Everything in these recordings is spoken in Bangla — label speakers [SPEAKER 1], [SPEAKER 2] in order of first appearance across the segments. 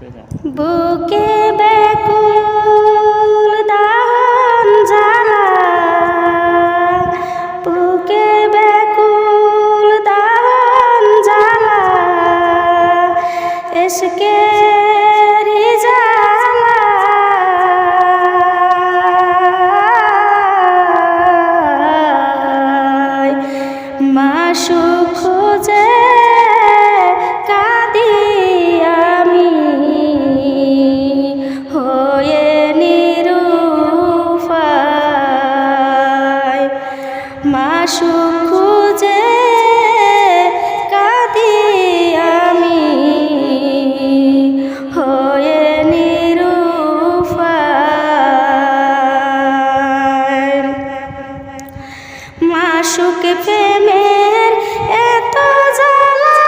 [SPEAKER 1] বুকে ব্যাকুল দাহন জ্বালা বুকে ব্যাকুল দাহন জ্বালা এসকে প্রেমের এত জ্বালা।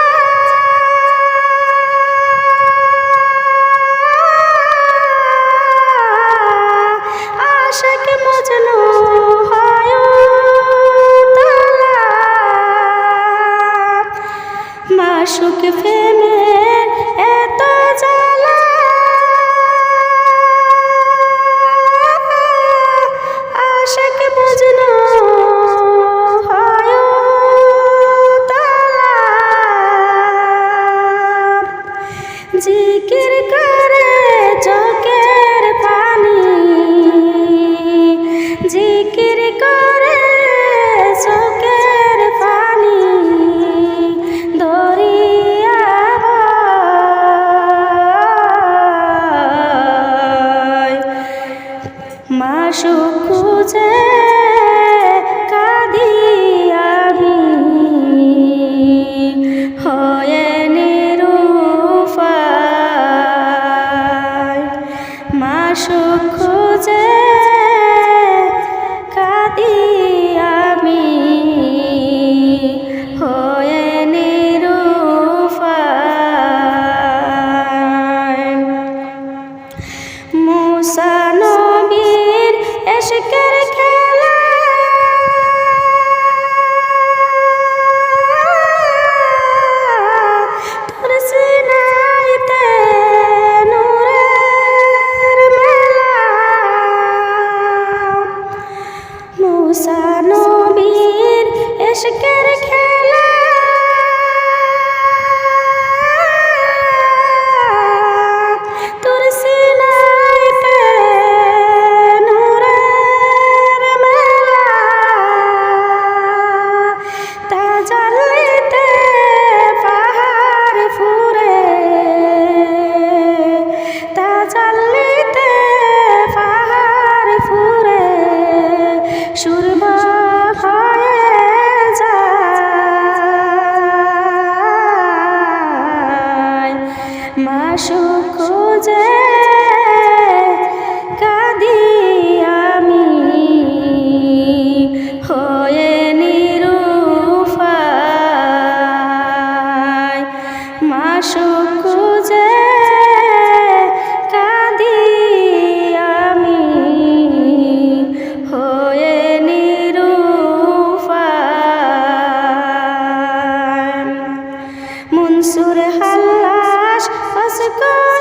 [SPEAKER 1] আশাকে মজনু হয় মাসুক প্রেমের সুখ সুখ কাঁদি আমি হয়ে নিরুফায় মা সুখ খুঁজে সুর হা Jessica.